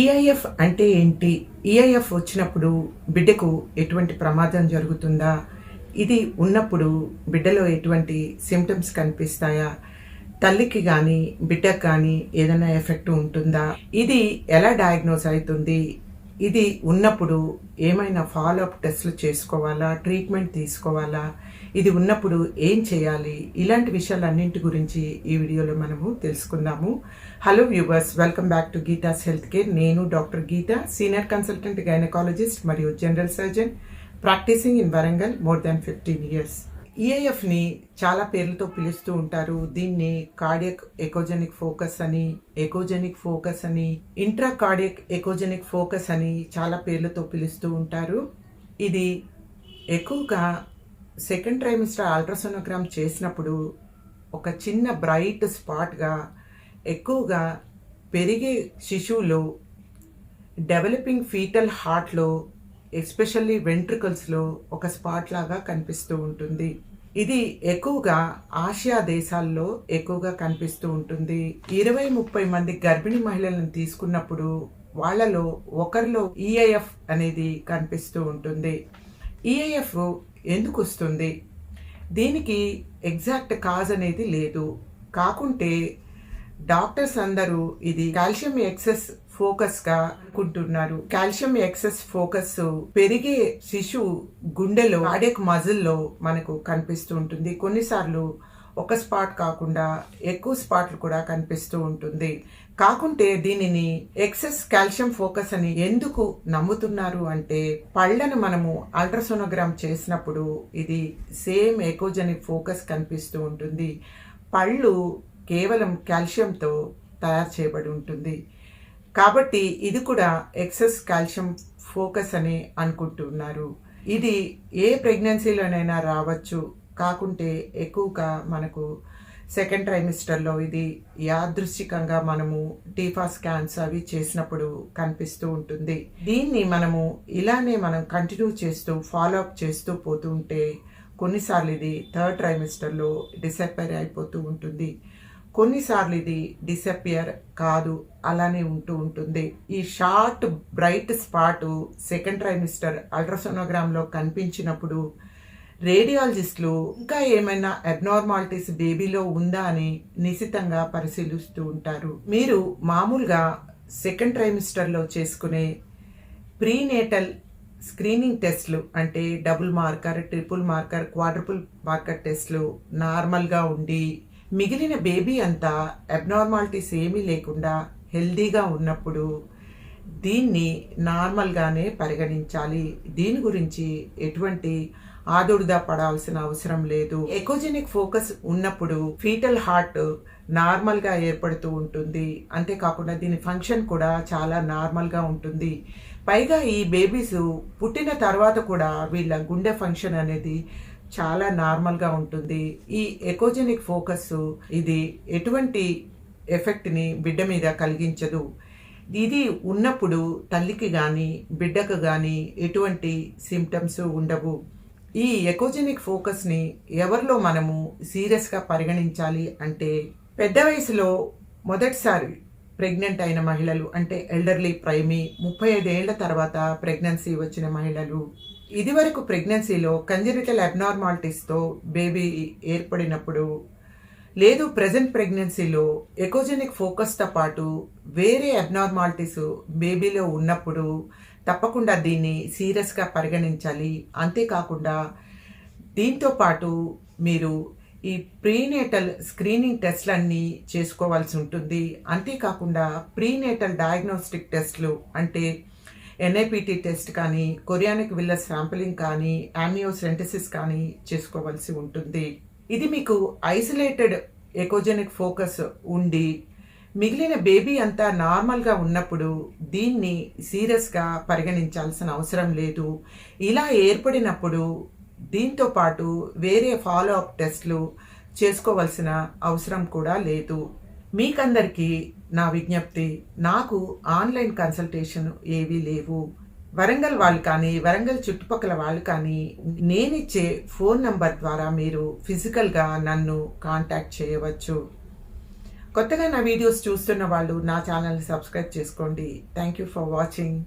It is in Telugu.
ఈఐఎఫ్ అంటే ఏంటి? ఈఐఎఫ్ వచ్చినప్పుడు బిడ్డకు ఎటువంటి ప్రమాదం జరుగుతుందా? ఇది ఉన్నప్పుడు బిడ్డలో ఎటువంటి సిమ్టమ్స్ కనిపిస్తాయా? తల్లికి కానీ బిడ్డకు కానీ ఏదైనా ఎఫెక్ట్ ఉంటుందా? ఇది ఎలా డయాగ్నోస్ అవుతుంది? ఇది ఉన్నప్పుడు ఏమైనా ఫాలో అప్ టెస్ట్లు చేసుకోవాలా? ట్రీట్మెంట్ తీసుకోవాలా? ఇది ఉన్నప్పుడు ఏం చేయాలి? ఇలాంటి విషయాలన్నింటి గురించి ఈ వీడియోలో మనము తెలుసుకుందాము. Hello viewers welcome back to Geetha's health care నేను doctor Geetha senior consultant gynaecologist మరియు general surgeon practising in Warangal more than fifteen years. ఈఐఎఫ్ని చాలా పేర్లతో పిలుస్తూ ఉంటారు. దీన్ని కార్డియక్ ఎకోజెనిక్ ఫోకస్ అని ఎకోజెనిక్ ఫోకస్ అని ఇంట్రా కార్డియక్ ఎకోజెనిక్ ఫోకస్ అని చాలా పేర్లతో పిలుస్తూ ఉంటారు. ఇది ఎక్కువగా సెకండ్ ట్రైమిస్టర్ అల్ట్రాసోనోగ్రామ్ చేసినప్పుడు ఒక చిన్న బ్రైట్ స్పాట్గా ఎక్కువగా పెరిగే శిశువులో డెవలపింగ్ ఫీటల్ హార్ట్లో ఎస్పెషల్లీ వెంట్రికల్స్లో ఒక స్పాట్ లాగా కనిపిస్తూ ఉంటుంది. ఇది ఎక్కువగా ఆసియా దేశాల్లో ఎక్కువగా కనిపిస్తూ ఉంటుంది. ఇరవై ముప్పై మంది గర్భిణీ మహిళలను తీసుకున్నప్పుడు వాళ్ళలో ఒకరిలో ఈఐఎఫ్ అనేది కనిపిస్తూ ఉంటుంది. ఈఐఎఫ్ ఎందుకు వస్తుంది దీనికి ఎగ్జాక్ట్ కాజ్ అనేది లేదు. కాకుంటే డాక్టర్స్ అందరూ ఇది కాల్షియం ఎక్సెస్ ఫోకస్గా అనుకుంటున్నారు. కాల్షియం ఎక్సెస్ ఫోకస్ పెరిగే శిశువు గుండెలో కార్డియక్ మజిల్లో మనకు కనిపిస్తూ ఉంటుంది. కొన్నిసార్లు ఒక స్పాట్ కాకుండా ఎక్కువ స్పాట్లు కూడా కనిపిస్తూ ఉంటుంది. కాకుంటే దీనిని ఎక్సెస్ కాల్షియం ఫోకస్ అని ఎందుకు నమ్ముతున్నారు అంటే పళ్ళను మనము అల్ట్రాసోనోగ్రామ్ చేసినప్పుడు ఇది సేమ్ ఎకోజెనిక్ ఫోకస్ కనిపిస్తూ ఉంటుంది. పళ్ళు కేవలం కాల్షియంతో తయారు చేయబడి ఉంటుంది. కాబట్టి ఇది కూడా ఎక్సెస్ కాల్షియం ఫోకస్ అని అనుకుంటున్నారు. ఇది ఏ ప్రెగ్నెన్సీలోనైనా రావచ్చు. కాకుంటే ఎక్కువగా మనకు సెకండ్ ట్రైమిస్టర్లో ఇది యాదృశ్చికంగా మనము టీఫా స్కాన్స్ అవి చేసినప్పుడు కనిపిస్తూ ఉంటుంది. దీన్ని మనము ఇలానే మనం కంటిన్యూ చేస్తూ ఫాలో అప్ చేస్తూ పోతూ ఉంటే కొన్నిసార్లు ఇది థర్డ్ ట్రైమిస్టర్లో డిసప్పైర్ అయిపోతూ ఉంటుంది. కొన్నిసార్లు ఇది డిసపియర్ కాదు అలానే ఉంటూ ఉంటుంది. ఈ short bright spot second trimester అల్ట్రాసోనోగ్రామ్లో కనిపించినప్పుడు రేడియాలజిస్టులు ఇంకా ఏమైనా అబ్నార్మాలిటీస్ బేబీలో ఉందా అని నిశితంగా పరిశీలిస్తూ ఉంటారు. మీరు మామూలుగా సెకండ్ ట్రైమిస్టర్లో చేసుకునే ప్రీనేటల్ స్క్రీనింగ్ టెస్ట్లు అంటే double marker triple marker quadruple marker టెస్ట్లు నార్మల్గా ఉండి మిగిలిన బేబీ అంతా అబ్నార్మాలిటీస్ ఏమీ లేకుండా హెల్దీగా ఉన్నప్పుడు దీన్ని నార్మల్గానే పరిగణించాలి. దీని గురించి ఎటువంటి ఆదుర్దా పడాల్సిన అవసరం లేదు. ఎకోజెనిక్ ఫోకస్ ఉన్నప్పుడు ఫీటల్ హార్ట్ నార్మల్గా ఏర్పడుతూ ఉంటుంది. అంతేకాకుండా దీని ఫంక్షన్ కూడా చాలా నార్మల్గా ఉంటుంది. పైగా ఈ బేబీస్ పుట్టిన తర్వాత కూడా వీళ్ళ గుండె ఫంక్షన్ అనేది చాలా నార్మల్గా ఉంటుంది. ఈ ఎకోజెనిక్ ఫోకస్ ఇది ఎటువంటి ఎఫెక్ట్ని బిడ్డ మీద కలిగించదు. ఇది ఉన్నప్పుడు తల్లికి కానీ బిడ్డకు కానీ ఎటువంటి సిమ్టమ్స్ ఉండవు. ఈ ఎకోజెనిక్ ఫోకస్ని ఎవరిలో మనము సీరియస్గా పరిగణించాలి అంటే పెద్ద వయసులో మొదటిసారి ప్రెగ్నెంట్ అయిన మహిళలు అంటే ఎల్డర్లీ ప్రైమీ ముప్పై ఐదేళ్ళ తర్వాత ప్రెగ్నెన్సీ వచ్చిన మహిళలు ఇదివరకు ప్రెగ్నెన్సీలో కంజనిటల్ అబ్నార్మాలిటీస్తో బేబీ ఏర్పడినప్పుడు లేదు ప్రజెంట్ ప్రెగ్నెన్సీలో ఎకోజెనిక్ ఫోకస్తో పాటు వేరే అబ్నార్మాలిటీస్ బేబీలో ఉన్నప్పుడు తప్పకుండా దీన్ని సీరియస్గా పరిగణించాలి. అంతేకాకుండా దీంతో పాటు మీరు ఈ ప్రీనేటల్ స్క్రీనింగ్ టెస్ట్లన్నీ చేసుకోవాల్సి ఉంటుంది. అంతేకాకుండా ప్రీనేటల్ డయాగ్నోస్టిక్ టెస్ట్లు అంటే ఎన్ఐపిటి టెస్ట్ కానీ కొరియానిక్ విల్ల శాంపిలింగ్ కానీ యామియోసెంటసిస్ కానీ చేసుకోవాల్సి ఉంటుంది. ఇది మీకు ఐసోలేటెడ్ ఎకోజెనిక్ ఫోకస్ ఉండి మిగిలిన బేబీ అంతా నార్మల్గా ఉన్నప్పుడు దీన్ని సీరియస్గా పరిగణించాల్సిన అవసరం లేదు. ఇలా ఏర్పడినప్పుడు దీంతో పాటు వేరే ఫాలో అప్ టెస్ట్లు చేసుకోవాల్సిన అవసరం కూడా లేదు. మీకందరికీ నా విజ్ఞప్తి నాకు ఆన్లైన్ కన్సల్టేషన్ ఏవీ లేవు. వరంగల్ వాళ్ళు కానీ వరంగల్ చుట్టుపక్కల వాళ్ళు కానీ నేనిచ్చే ఫోన్ నంబర్ ద్వారా మీరు ఫిజికల్గా నన్ను కాంటాక్ట్ చేయవచ్చు. కొత్తగా నా వీడియోస్ చూస్తున్న వాళ్ళు నా ఛానల్ని సబ్స్క్రైబ్ చేసుకోండి. Thank you for watching